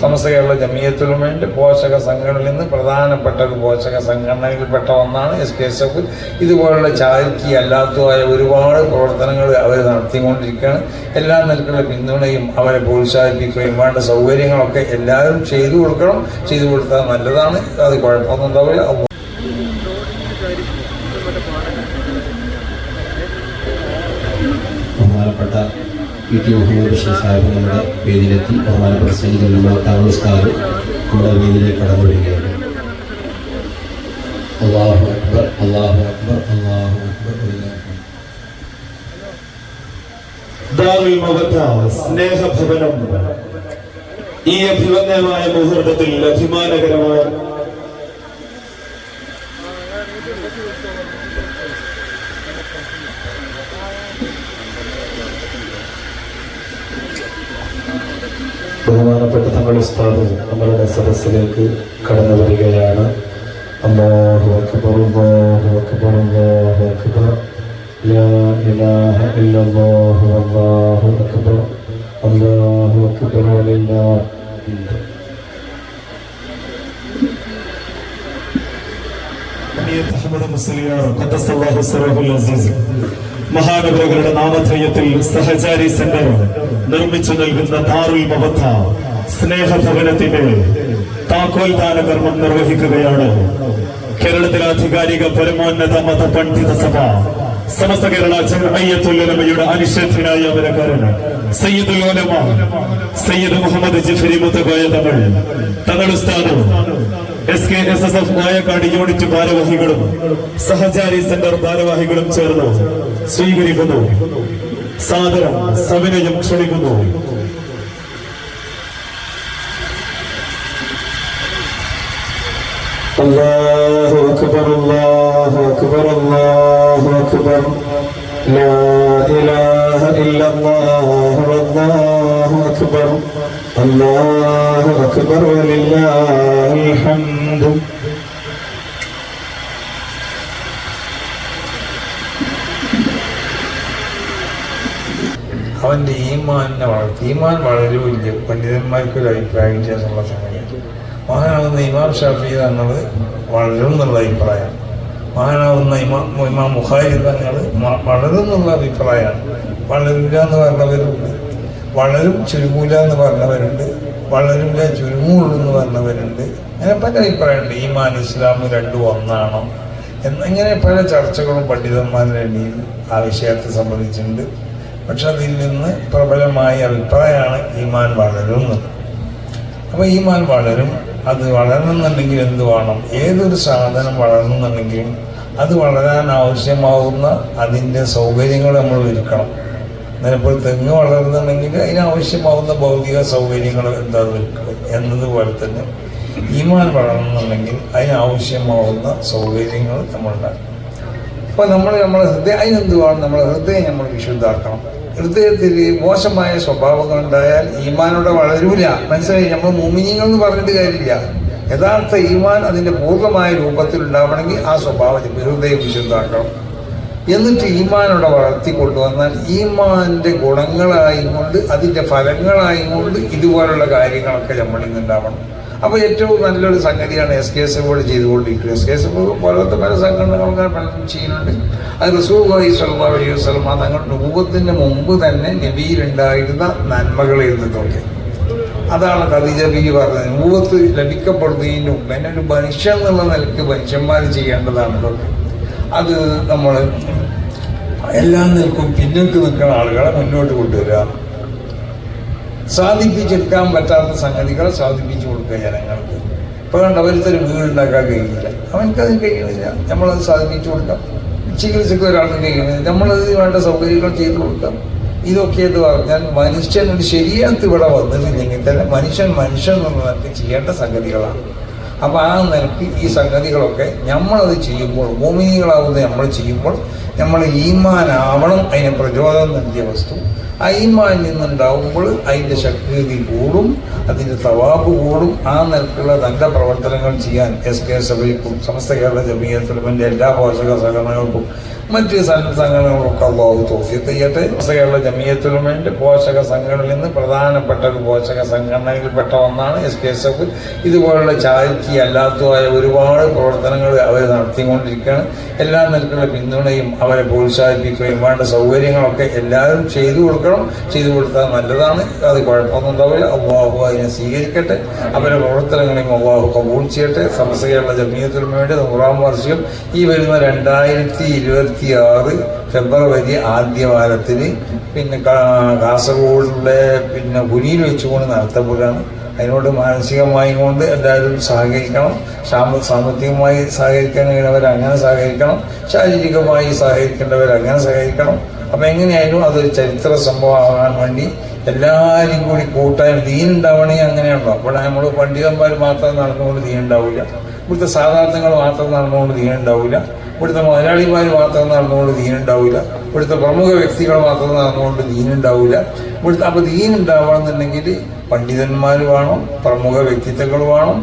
സമസ്ത കേരള ജമീയത്തുലമേന്റെ പോഷക സംഘടനയിൽ നിന്ന് പ്രധാനപ്പെട്ട ഒരു പോഷക സംഘടനയിൽപ്പെട്ട ഒന്നാണ് എസ് കെ എസ് എഫ് ഇതുപോലുള്ള ചാരിറ്റി അല്ലാത്തതായ ഒരുപാട് പ്രവർത്തനങ്ങൾ അവർ നടത്തിക്കൊണ്ടിരിക്കുകയാണ്. എല്ലാ നിലക്കുള്ള പിന്തുണയും അവരെ പ്രോത്സാഹിപ്പിക്കുകയും വേണ്ട സൗകര്യങ്ങളൊക്കെ എല്ലാവരും ചെയ്തു കൊടുക്കണം. ചെയ്തു കൊടുത്താൽ നല്ലതാണ്. അത് കുഴപ്പമൊന്നും ഉണ്ടാവില്ല പി ടി മുഹമ്മദ് ബഷീർ സാഹിബ് നമ്മുടെ വേദിയിലെത്തി ബഹുമാനപ്പെട്ട സൈനികർ നമ്മുടെ താമസ്കാർ നമ്മുടെ വേദിയിലേക്ക് കടന്നുവരികയാണ് അള്ളാഹു അക്ബർ അള്ളാഹു അക്ബർ അള്ളാഹു അക്ബർ ദാറുൽ മവദ്ദ സ്നേഹഭവനം. ഈ അഭിമന്യമായ മുഹൂർത്തത്തിൽ അഭിമാനകരമായ ബഹുമാനപ്പെട്ട തങ്ങൾ ഉസ്താദ് നമ്മളുടെ സദസ്സിലേക്ക് കടന്നു വരികയാണ്. അല്ലാഹു അക്ബർ അല്ലാഹു അക്ബർ അല്ലാഹു അക്ബർ. അല്ലാഹു അക്ബർ. അല്ലാഹു അക്ബർ വലില്ലാഹി അഹമ്മദ് മുസ്ലിയാർ ഖദ്ദസല്ലാഹു സിറഹുൽ അസീസ് മഹാനഗരങ്ങളുടെ നാമധേയത്തിൽ സഹചാരി സെന്റർ നിർമ്മിച്ചു നൽകുന്ന ദാറുൽ മവത്ത സ്നേഹഭവനത്തിന്റെ താക്കോൽ ദാന കർമ്മം നിർവഹിക്കുകയാണ്. കേരളത്തിലെ ആധികാരിക പരമോന്നത മത പണ്ഡിത സഭ Samastha Kerala ജമഅയ്യത്തുൽ അനിഷേധ്യനായ അമരക്കാരൻ Sayyid Sayyid Muhammad Jifri Muthukoya Thangal Thangal Ustad S K S S F Nayakkad unit ഭാരവാഹികളും സഹചാരി സെന്റർ ഭാരവാഹികളും ചേർന്ന് സ്വീകരിക്കുന്നു. സാദരം സവിനയം ക്ഷണിക്കുന്നു. الله أكبر الله أكبر الله أكبر لا إله إلا الله والله أكبر الله أكبر ولله الحمد അവൻ്റെ ഈമാനെ വളർത്തി ഈമാൻ വളരുമില്ല പണ്ഡിതന്മാർക്ക് ഒരു അഭിപ്രായ വ്യത്യാസമുള്ള സമയം മഹാനാവുന്ന ഇമാം ഷാഫി വളരും എന്നുള്ള അഭിപ്രായമാണ് മഹാനാവുന്ന ഇമാം ഇമാം മുഹാരി വളരും എന്നുള്ള അഭിപ്രായമാണ്. വളരില്ല എന്ന് പറഞ്ഞവരുണ്ട്. വളരും ചുരുങ്ങൂല എന്ന് പറഞ്ഞവരുണ്ട്. വളരില്ല ചുരുങ്ങുള്ളൂ എന്ന് പറഞ്ഞവരുണ്ട്. അങ്ങനെ പല അഭിപ്രായമുണ്ട്. ഈമാൻ ഇസ്ലാം രണ്ടും ഒന്നാണോ? എന്നിങ്ങനെ പല ചർച്ചകളും പണ്ഡിതന്മാരുടെ ഇടയിൽ ആ വിഷയത്തെ സംബന്ധിച്ചിട്ടുണ്ട്. പക്ഷെ അതിൽ നിന്ന് പ്രബലമായ അഭിപ്രായമാണ് ഈമാൻ വളരുന്നത്. അപ്പോൾ ഈമാൻ വളരും അത് വളരണമെന്നുണ്ടെങ്കിൽ എന്ത് വേണം? ഏതൊരു സാധനം വളരണമെന്നുണ്ടെങ്കിലും അത് വളരാൻ ആവശ്യമാവുന്ന അതിന്റെ സൗകര്യങ്ങൾ നമ്മൾ ഒരുക്കണം. നിലപ്പോൾ തെങ്ങ് വളരുന്നുണ്ടെങ്കിൽ അതിനാവശ്യമാവുന്ന ഭൗതിക സൗകര്യങ്ങൾ എന്താ ഒരുക്കുക എന്നതുപോലെ തന്നെ ഈമാൻ വളരണമെന്നുണ്ടെങ്കിൽ അതിനാവശ്യമാവുന്ന സൗകര്യങ്ങൾ നമ്മളുണ്ടാക്കണം അപ്പോൾ നമ്മൾ നമ്മുടെ ഹൃദയം അതിനെന്ത് വേണം? നമ്മുടെ ഹൃദയം നമ്മൾ വിശുദ്ധാക്കണം. ഹൃദയത്തിൽ മോശമായ സ്വഭാവങ്ങൾ ഉണ്ടായാൽ ഈമാനോടെ വളരൂല. മനസ്സിലായി? നമ്മൾ മുമിനിങ്ങൾ എന്ന് പറഞ്ഞിട്ട് കാര്യമില്ല. യഥാർത്ഥ ഈമാൻ അതിന്റെ പൂർണമായ രൂപത്തിൽ ഉണ്ടാവണമെങ്കിൽ ആ സ്വഭാവം ഹൃദയം വിശുദ്ധാക്കണം. എന്നിട്ട് ഈമാനോടെ വളർത്തി കൊണ്ടുവന്നാൽ ഈമാന്റെ ഗുണങ്ങളായും കൊണ്ട് അതിന്റെ ഫലങ്ങളായും കൊണ്ട് ഇതുപോലുള്ള കാര്യങ്ങളൊക്കെ നമ്മളിൽ നിന്നുണ്ടാവണം അപ്പോൾ ഏറ്റവും നല്ലൊരു സംഗതിയാണ് എസ് കെ എസ് എഫോട് ചെയ്തുകൊണ്ടിരിക്കുന്നത്. എസ് കെ എസ് എഫ് പോലത്തെ പല സംഘടനകളും പലതും ചെയ്യുന്നുണ്ട്. അത് റസൂൽ അലൈഹി സ്വല്ലാ അലൈഹി വസ്ലം തങ്ങളുടെ രൂപത്തിന് മുമ്പ് തന്നെ നബിയിലുണ്ടായിരുന്ന നന്മകളിൽ നിന്നൊക്കെ അതാണ് ഖദീജ ബി പറഞ്ഞത്. രൂപത്ത് ലഭിക്കപ്പെടുന്നതിന് മുമ്പ് എന്നെ ഒരു മനുഷ്യൻ എന്നുള്ള നിലയ്ക്ക് മനുഷ്യന്മാർ ചെയ്യേണ്ടതാണ് ഇതൊക്കെ. അത് നമ്മൾ എല്ലാം നിൽക്കും പിന്നോട്ട് നിൽക്കുന്ന ആളുകളെ മുന്നോട്ട് കൊണ്ടുവരിക. സാധിപ്പിച്ചെടുക്കാൻ പറ്റാത്ത സംഗതികളെ സാധിപ്പിച്ചു കൊടുക്കുക ജനങ്ങൾക്ക്. ഇപ്പോൾ കണ്ട ഒരുത്തൊരു വീടുണ്ടാക്കാൻ കഴിയില്ല. അവനക്കത് കഴിയണില്ല. നമ്മളത് സാധിപ്പിച്ചു കൊടുക്കാം. ചികിത്സയ്ക്ക് ഒരാൾക്ക് കഴിയണില്ല. നമ്മളത് വേണ്ട സൗകര്യങ്ങൾ ചെയ്തു കൊടുക്കാം. ഇതൊക്കെ എന്ന് പറഞ്ഞാൽ മനുഷ്യൻ ഒരു ശരിയാത്ത് ഇവിടെ വന്നിട്ടില്ലെങ്കിൽ തന്നെ മനുഷ്യൻ മനുഷ്യൻ എന്നുള്ള നിലയ്ക്ക് ചെയ്യേണ്ട സംഗതികളാണ്. അപ്പോൾ ആ നിലയ്ക്ക് ഈ സംഗതികളൊക്കെ നമ്മളത് ചെയ്യുമ്പോൾ ഭൂമിനികളാവുന്ന നമ്മൾ ചെയ്യുമ്പോൾ നമ്മൾ ഈമാനാവണം അതിന് പ്രചോദനം നൽകിയ വസ്തു. അയിമാൻ നിന്നുണ്ടാവുമ്പോൾ അതിന്റെ ശക്തി കൂടും അതിന്റെ തവാബ് കൂടും. ആ നിലക്കുള്ള നല്ല പ്രവർത്തനങ്ങൾ ചെയ്യാൻ എസ് കെ സഭയ്ക്കും സമസ്ത കേരള ജമീയത്തിലുമിന്റെ എല്ലാ പോഷക സംഘടനകൾക്കും മറ്റ് സംഘടനകളൊക്കെ അള്ളാഹു തോഫിയത്ത് ചെയ്യട്ടെ കേരള ജമീയത്തിലുമിന്റെ പോഷക സംഘടനയിൽ നിന്ന് പ്രധാനപ്പെട്ട ഒരു പോഷക സംഘടനയിൽപ്പെട്ട ഒന്നാണ് എസ് കെ എസ് എഫ്. ഇതുപോലുള്ള ചാരിറ്റി അല്ലാത്തതായ ഒരുപാട് പ്രവർത്തനങ്ങൾ അവർ നടത്തിക്കൊണ്ടിരിക്കുകയാണ്. എല്ലാ നിലക്കുള്ള പിന്തുണയും അവരെ പ്രോത്സാഹിപ്പിക്കുകയും വേണ്ട സൗകര്യങ്ങളൊക്കെ എല്ലാവരും ചെയ്തു കൊടുക്കണം. ചെയ്തു കൊടുത്താൽ നല്ലതാണ്. അത് കുഴപ്പമൊന്നും ഉണ്ടാവില്ല അള്ളാഹു അതിനെ സ്വീകരിക്കട്ടെ. അവരെ പ്രവർത്തനങ്ങളെയും അള്ളാഹു കബൂൾ ചെയ്യട്ടെ. സമസ്ത കേരള ജമീയത്തിനു വേണ്ടി നൂറാം വാർഷികം ഈ വരുന്ന രണ്ടായിരത്തി ഇരുപത്തി ആറ് ഫെബ്രുവരി ആദ്യ വാരത്തിന് പിന്നെ കാസർഗോഡിലെ പിന്നെ പുരിയിൽ വെച്ചുകൊണ്ട് നടത്തപ്പെടുകയാണ് അതിനോട് മാനസികമായി കൊണ്ട് എല്ലാവരും സഹകരിക്കണം. സാമ്പ സാമ്പത്തികമായി സഹകരിക്കാൻ കഴിയുന്നവർ അങ്ങനെ സഹകരിക്കണം. ശാരീരികമായി സഹകരിക്കേണ്ടവർ അങ്ങനെ സഹകരിക്കണം. അപ്പം എങ്ങനെയായാലും അതൊരു ചരിത്ര സംഭവമാകാൻ വേണ്ടി എല്ലാവരും കൂടി കൂട്ടാൻ ദീനുണ്ടാവണേ അങ്ങനെയുണ്ടോ അപ്പോൾ നമ്മൾ പണ്ഡിതന്മാർ മാത്രം നടന്നുകൊണ്ട് ദീനുണ്ടാവില്ല. ഇവിടുത്തെ സാധാരണങ്ങൾ മാത്രം നടന്നുകൊണ്ട് ദീൻ ഉണ്ടാവില്ല ഇവിടുത്തെ മുതലാളിമാർ മാത്രം നടന്നുകൊണ്ട് ദീനുണ്ടാവില്ല ഇവിടുത്തെ പ്രമുഖ വ്യക്തികൾ മാത്രം നടന്നുകൊണ്ട് ദീനുണ്ടാവില്ല ഇവിടുത്തെ അപ്പോൾ ദീനുണ്ടാവണമെന്നുണ്ടെങ്കിൽ പണ്ഡിതന്മാർ വേണം പ്രമുഖ വ്യക്തിത്വങ്ങൾ വേണം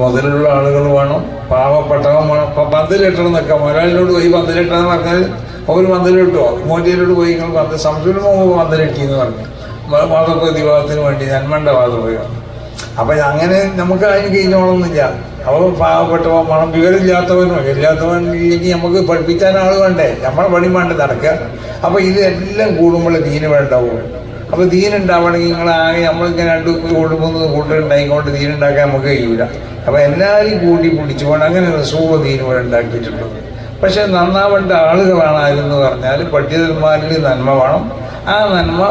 മുതലുള്ള ആളുകൾ വേണം പാവപ്പെട്ടവൻ വേണം. ഇപ്പം പന്തലിട്ടണം എന്നൊക്കെ മുതലാളിനോട് പോയി പന്തലിട്ടെന്ന് പറഞ്ഞാൽ അവർ പന്തലിട്ടോ മോദിയിലോട് പോയി നിങ്ങൾ പന്ത് സംശയം പന്തലിട്ടി എന്ന് പറഞ്ഞു. വാദപ്രതിവാദത്തിന് വേണ്ടി നന്മണ്ട വാദപ്രതിവാദം അപ്പം അങ്ങനെ നമുക്ക് അതിന് കഴിഞ്ഞോളൊന്നുമില്ല. അപ്പോൾ പാവപ്പെട്ടവൻ മണം വിവരമില്ലാത്തവനോ? ഇല്ലാത്തവൻ ഇല്ലെങ്കിൽ നമുക്ക് പഠിപ്പിക്കാൻ ആൾ വേണ്ടേ? നമ്മളെ പണി വേണ്ട നടക്കുക. അപ്പോൾ ഇതെല്ലാം കൂടുമ്പോൾ ദീന് വേണ്ടാവും അപ്പോൾ ദീനുണ്ടാവണമെങ്കിൽ നിങ്ങൾ ആകെ നമ്മളിങ്ങനെ രണ്ട് കൂട്ട് മൂന്ന് കൂട്ട് ദീനുണ്ടാക്കാൻ നമുക്ക് കഴിയൂല. അപ്പോൾ എല്ലാവരും കൂടി പോകണം. അങ്ങനെ റസൂവ ദീൻ ഇവിടെ ഉണ്ടാക്കിയിട്ടുണ്ട്. പക്ഷേ നന്നാവേണ്ട ആളുകളാണ് ആരെന്ന് പറഞ്ഞാൽ പണ്ഡിതന്മാരിൽ നന്മ വേണം. ആ നന്മ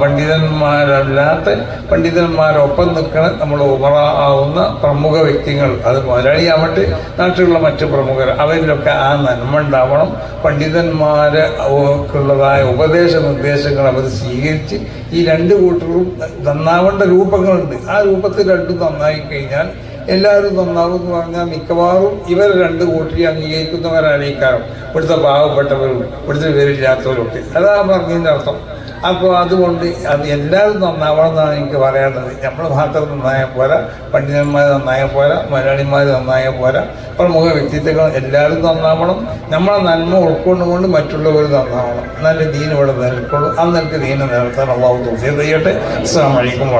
പണ്ഡിതന്മാരല്ലാത്ത പണ്ഡിതന്മാരൊപ്പം നിൽക്കണ നമ്മൾ ഉമറ ആവുന്ന പ്രമുഖ വ്യക്തികൾ. അത് മുതലാളിയാവട്ടെ നാട്ടിലുള്ള മറ്റ് പ്രമുഖർ. അവരിലൊക്കെ ആ നന്മ ഉണ്ടാവണം. പണ്ഡിതന്മാരെ ഉപദേശ നിർദ്ദേശങ്ങൾ അവർ സ്വീകരിച്ച് ഈ രണ്ട് കൂട്ടരും നന്നാവേണ്ട രൂപങ്ങളുണ്ട്. ആ രൂപത്തിൽ രണ്ടും നന്നായി കഴിഞ്ഞാൽ എല്ലാവരും നന്നാവും പറഞ്ഞാൽ മിക്കവാറും ഇവർ രണ്ട് കൂട്ടി കാരണം ഇവിടുത്തെ പാവപ്പെട്ടവരും ഇവിടുത്തെ വിവരമില്ലാത്തവരുമൊക്കെ അതാ പറഞ്ഞതിന്റെ അർത്ഥം. അപ്പോൾ അതുകൊണ്ട് അത് എല്ലാവരും നന്നാവണം എന്നാണ് എനിക്ക് പറയാനുള്ളത്. നമ്മൾ മാത്രം നന്നായാൽ പോരാ പണ്ഡിതന്മാർ നന്നായാൽ പോരാ മലയാളിമാർ നന്നായാൽ പോരാ. പ്രമുഖ വ്യക്തിത്വങ്ങൾ എല്ലാവരും നന്നാവണം. നമ്മളെ നന്മ ഉൾക്കൊണ്ടുകൊണ്ട് മറ്റുള്ളവർ നന്നാവണം. നല്ല ദീനം ഇവിടെ നിലനിൽക്കുള്ളൂ. ആ ദീനം നിലത്താൻ അള്ളാഹു തോന്നിയത് ചെയ്യട്ടെ അസ്സാം വലൈക്കും